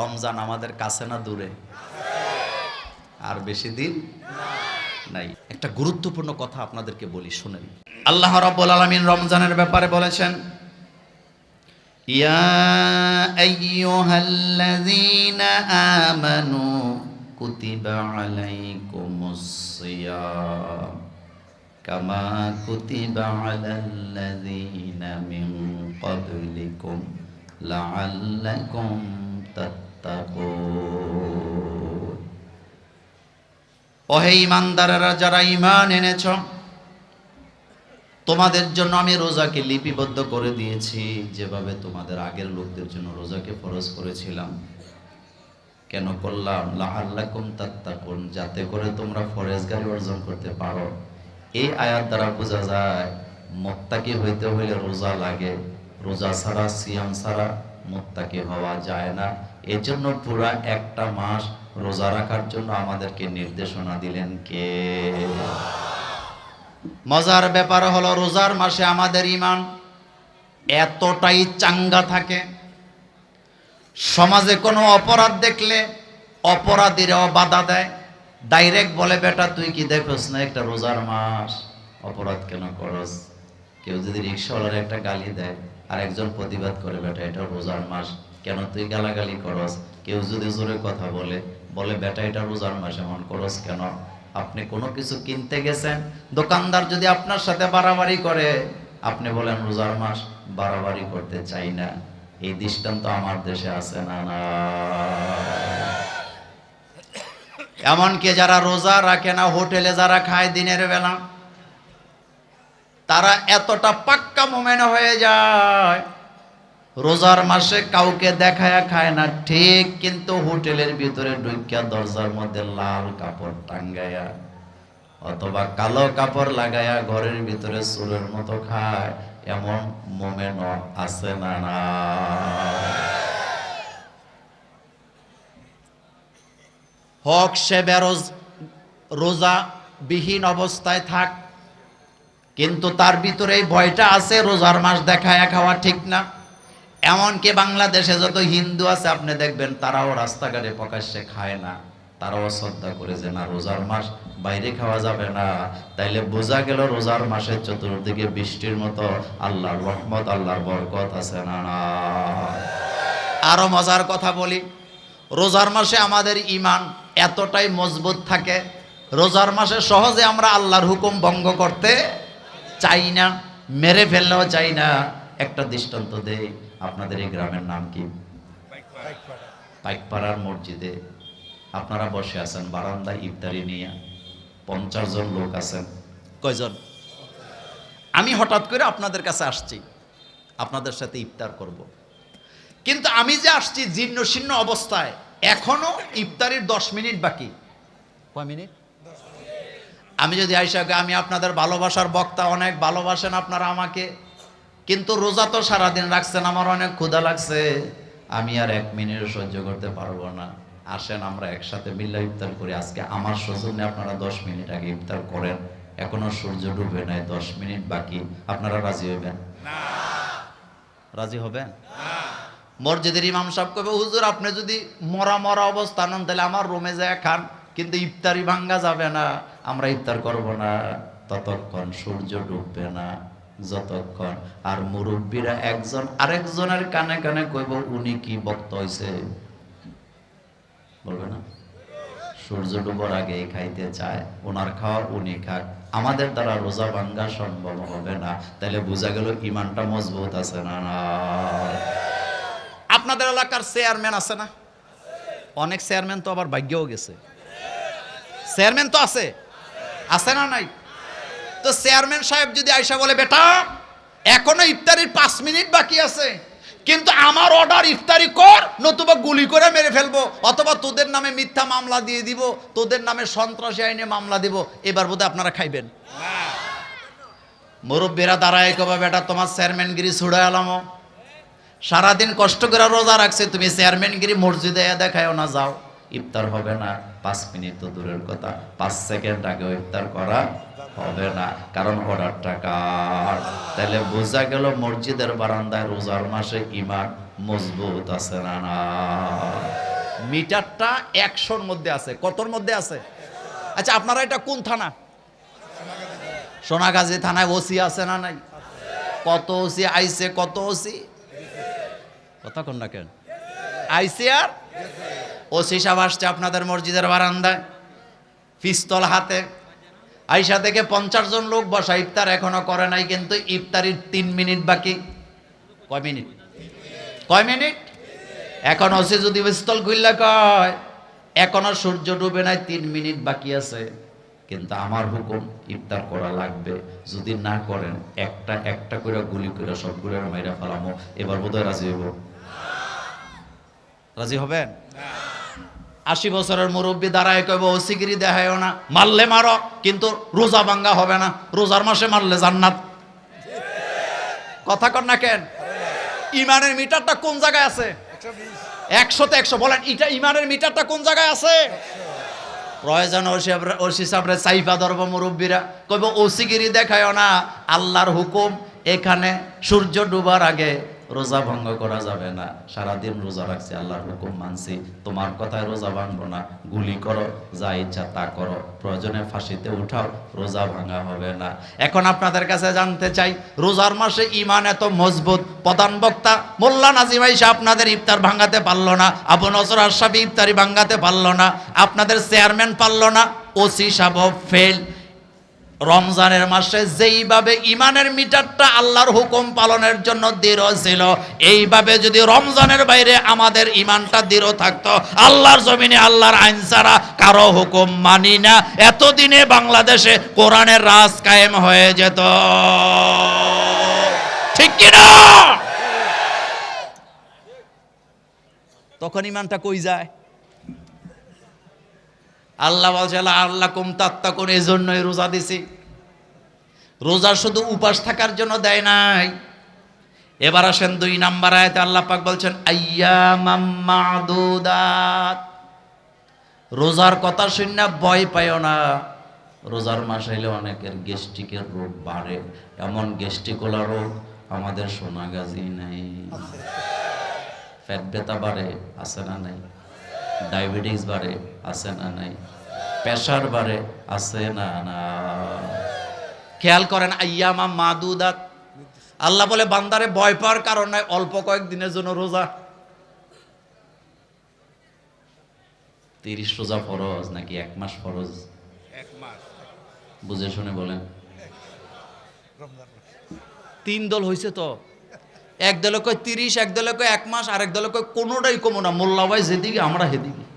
রমজান আমাদের কাছে না দূরে? আর বেশি দিন নাই। একটা গুরুত্বপূর্ণ কথা আপনাদেরকে বলি, শুনেন। আল্লাহ রাব্বুল আলামিন রমজানের ব্যাপারে বলেছেন, ইয়া আইয়ুহাল্লাযীনা আমানু কুতিবা আলাইকুমুস সিয়াম, কামা কুতিবা আলাল্লাযীনা মিন ক্বাবলিকুম লাআল্লাকুম তাত্তাকুন ওহে ইমানদারেরা, যারা ইমান এনেছ, তোমাদের জন্য আমি রোজাকে লিপিবদ্ধ করে দিয়েছি। যেভাবে তোমাদের আগের লোকদের জন্য রোজাকে ফরজ করেছিলাম, কেন করলাম? লাহাল্লাকুম তাত্তাকুন, যাতে করে তোমরা ফরেজগারি অর্জন করতে পারো। এই আয়াত দ্বারা বোঝা যায়, মোত্তাকি হইতে হইলে রোজা লাগে। রোজা ছাড়া, সিয়াম ছাড়া মোত্তাকি হওয়া যায় না। এজন্য পুরা একটা মাস রোজা রাখার জন্য আমাদেরকে নির্দেশনা দিলেন কে? মজার ব্যাপার হলো রোজার মাসে আমাদের ইমান এতটাই চাঙ্গা থাকে। সমাজে কোনো অপরাধ দেখলে অপরাধীরাও বাধা দেয়। ডাইরেক্ট বলে, বেটা, তুই কি দেখোস না একটা রোজার মাস? অপরাধ কেন করস? কেউ যদি রিক্সাওয়ালার একটা গালি দেয় আর একজন প্রতিবাদ করে, বেটা, এটা রোজার মাস। কেন তুই গালাগালি করস? কেউ যদি জোরে কথা বলে বলে, বেটা, এটা রোজার মাস এমন করস কেন? আপনি কোনো কিছু কিনতে গেছেন? দোকানদার যদি আপনার সাথে বাড়াবাড়ি করে, আপনি বলেন, রোজার মাস বাড়াবাড়ি করতে চাই না। এই দৃষ্টান্ত আমার দেশে আছে না না। এমনকি যারা রোজা রাখে না, হোটেলে যারা খায় দিনের বেলা, তারা এতটা পাক্কা মোমেন হয়ে যায়। রোজার মাসে কাউকে দেখায়া খায় না, ঠিক কিন্তু হোটেলের ভিতরে ঢুকিয়া দরজার মধ্যে লাল কাপড় টাঙ্গায়া অথবা কালো কাপড় লাগায়া ঘরের ভিতরে চুলের মতো খায়, এমন মোমেন আছে না না? হক সে বেরোজ রোজা বিহীন অবস্থায় থাক, কিন্তু তার ভিতরে ভয়টা আছে, রোজার মাস দেখায় খাওয়া ঠিক না। এমনকি বাংলাদেশে যত হিন্দু আছে, আপনি দেখবেন তারাও রাস্তাঘাটে প্রকাশ্যে খায় না। তারাও শ্রদ্ধা করে যে, না, রোজার মাস বাইরে খাওয়া যাবে না। তাইলে বোঝা গেল রোজার মাসের চতুর্দিকে বৃষ্টির মতো আল্লাহর রহমত, আল্লাহর বরকত আছে না না। আরও মজার কথা বলি, রোজার মাসে আমাদের ইমান এতটাই মজবুত থাকে, রোজার মাসে সহজে আমরা আল্লাহর হুকুম ভঙ্গ করতে চাই না, মেরে ফেললেও চাই না। একটা দৃষ্টান্ত দেই আপনাদের এই গ্রামের নাম কি? পাইকপাড়ার মসজিদে আপনারা বসে আছেন, বারান্দায় ইফতারি নিয়ে পঞ্চাশ জন লোক আছেন। কয়জন? আমি হঠাৎ করে আপনাদের কাছে আসছি, আপনাদের সাথে ইফতার করব। কিন্তু আমি যে আসছি জীর্ণ শীর্ণ অবস্থায়, এখনও ইফতারির দশ মিনিট বাকি। কয় মিনিট? আমি যদি আইসাকে আমি আপনাদের ভালোবাসার বক্তা, অনেক ভালোবাসেন আপনারা আমাকে। কিন্তু রোজা তো সারাদিন রাখছেন আমার অনেক ক্ষুধা লাগছে। আমি আর এক মিনিট সহ্য করতে পারব না। আসেন আমরা একসাথে বিল্লা ইফতার করি। আজকে আমার সৌজন্যে আপনারা দশ মিনিট আগে ইফতার করেন। এখনও সূর্য ডুবে নাই দশ মিনিট বাকি। আপনারা রাজি হবেন রাজি হবেন? মসজিদের ইমাম সাহেব কবে হুজুর আপনি যদি মরা মরা অবস্থা নন তাহলে আমার রুমে যায় খান। কিন্তু ইফতারি ভাঙ্গা যাবে না। আমরা ইফতার করব না। ততক্ষণ সূর্য ডুববে না। যতক্ষণ। আর মুরব্বীরা একজন আরেকজনের কানে কানে কইব, উনি কি বক্ত হইছে? বলবে না। সূর্য ডুবার আগে খাইতে চায় ওনার খাওয়া উনি খাক। আমাদের দ্বারা রোজা ভাঙ্গা সম্ভব হবে না। তাহলে বোঝা গেল ইমানটা মজবুত আছে না না। আপনাদের এলাকার চেয়ারম্যান আছে না? অনেক চেয়ারম্যান তো আবার ভাগ্যও গেছে। চেয়ারম্যান তো আছে। আছে না নাই? তো চেয়ারম্যান সাহেব যদি আইসা বলে, বেটা, এখনও ইফতারির পাঁচ মিনিট বাকি আছে, কিন্তু আমার অর্ডার ইফতারি কর, নতুবা গুলি করে মেরে ফেলব, অথবা তোদের নামে মিথ্যা মামলা দিয়ে দিব, তোদের নামে সন্ত্রাসী আইনে মামলা দিব, এবার বোধহয় আপনারা খাইবেন। মুরব্বীরা দাঁড়ায় কবা বেটা, তোমার চেয়ারম্যানগিরি ছুড়ে আলামো সারাদিন কষ্ট করে রোজা রাখছে, তুমি চেয়ারম্যানগিরি মসজিদে দেখায়ও না যাও। ইফতার হবে না। পাঁচ মিনিট তো দূরের কথা। পাঁচ সেকেন্ড আগে ইফতার করা হবে না। কারণ অর্ডারটা কার? তাহলে বোঝা গেল মসজিদের বারান্দায় রোজার মাসে ইমান মজবুত আছে না না? মিটারটা একশোর মধ্যে আছে। কতর মধ্যে আছে? আচ্ছা আপনারা এটা কোন থানা? সোনাগাজী থানায় ওসি আছে না নাই? কত ওসি? আইসে কত ওসি? কথা কোন না কেন? আইসি আর ওসি সাহেব আসছে আপনাদের মসজিদের বারান্দায়, পিস্তল হাতে। আইসা থেকে পঞ্চাশ জন লোক বসা, ইফতার এখনও করে নাই, কিন্তু ইফতারির তিন মিনিট বাকি। কয় মিনিট? কয় মিনিট? এখন ওসি যদি পিস্তল খুললে কয়, এখনও সূর্য ডুবে নাই, তিন মিনিট বাকি আছে। কিন্তু আমার হুকুম, ইফতার করা লাগবে। যদি না করেন, একটা একটা করে গুলি করে সবগুলো মাইরা ফেলামো। এবার বোধহয় রাজি হইব। রাজি হবেন? আশি বছরের মুরব্বী দাঁড়ায় কইব ওসিগিরি দেখায় না, মারলে মারো, কিন্তু রোজা ভাঙ্গা হবে না, রোজার মাসে মারলে জান্নাত। কথা কর না কেন? ইমানের মিটারটা কোন জায়গায় আছে? একশোতে একশো, বলেন এটা ইমানের মিটারটা কোন জায়গায় আছে? প্রয়োজন ওসি সাবরে সাইফা ধরব মুরব্বীরা। কইব ওসিগিরি দেখায় না, আল্লাহর হুকুম এখানে সূর্য ডুবার আগে রোজা ভঙ্গ করা যাবে না। সারাদিন রোজা রাখছি, আল্লাহর হুকুম মানছি। তোমার কথায় রোজা ভাঙবো না। গুলি করো, যা ইচ্ছা তা করো। প্রয়োজনে ফাঁসিতে উঠাও, রোজা ভাঙা হবে না। এখন আপনাদের কাছে জানতে চাই, রোজার মাসে ইমান এত মজবুত? প্রধান বক্তা মোল্লা নাজিম আইসা আপনাদের ইফতার ভাঙাতে পারল না। আবু নজর আশরাফি ইফতারি ভাঙাতে পারল না। আপনাদের চেয়ারম্যান পারল না। ওসি সাহেব ফেল রমজানের মাসে যেইভাবে ইমানের মিটারটা আল্লাহর হুকুম পালনের জন্য দৃঢ় ছিল, এইভাবে যদি রমজানের বাইরে আমাদের ইমানটা দৃঢ় থাকতো, আল্লাহর জমিনে আল্লাহর আইন ছাড়া কারও হুকুম মানি না। এতদিনে বাংলাদেশে কোরআনের রাজ কায়েম হয়ে যেত। ঠিক কিনা? তখন ইমানটা কই যায়? আল্লাহ বলছে, আল্লাহ কুম তাত্তা করে জন্যই রোজা দিছি। রোজা শুধু উপাস থাকার জন্য দেয় নাই। এবার আসেন দুই নাম্বার আয়াতে আল্লাহ পাক বলছেন, আইয়ামাম মাদুদাত। রোজার কথা শুনে ভয় পায় না। রোজার মাস এলে অনেকের গ্যাস্ট্রিকের রোগ বাড়ে। এমন গ্যাস্ট্রিকোলা রোগ আমাদের সোনাগাজি নাই। ফ্যাট ব্যথা বাড়ে, আছে না নাই? ডায়াবেটিস বাড়ে আছে না নাই? প্রেশার বাড়ে আছে না না? খেয়াল করেন আইয়ামা মাদুদাত। আল্লাহ বলে বান্দারে ভয় পাওয়ার কারণ নাই অল্প কয়েক দিনের জন্য রোজা। তিরিশ রোজা ফরজ নাকি এক মাস ফরজ? এক মাস। বুঝে শুনে বলেন। তিন দল হয়েছে তো? এক দলে কয় তিরিশ, এক দলে কয় এক মাস আর এক দলে কয় কোনোটাই কমো না। মোল্লা ভাই যেদিকে, আমরা সেদিকে।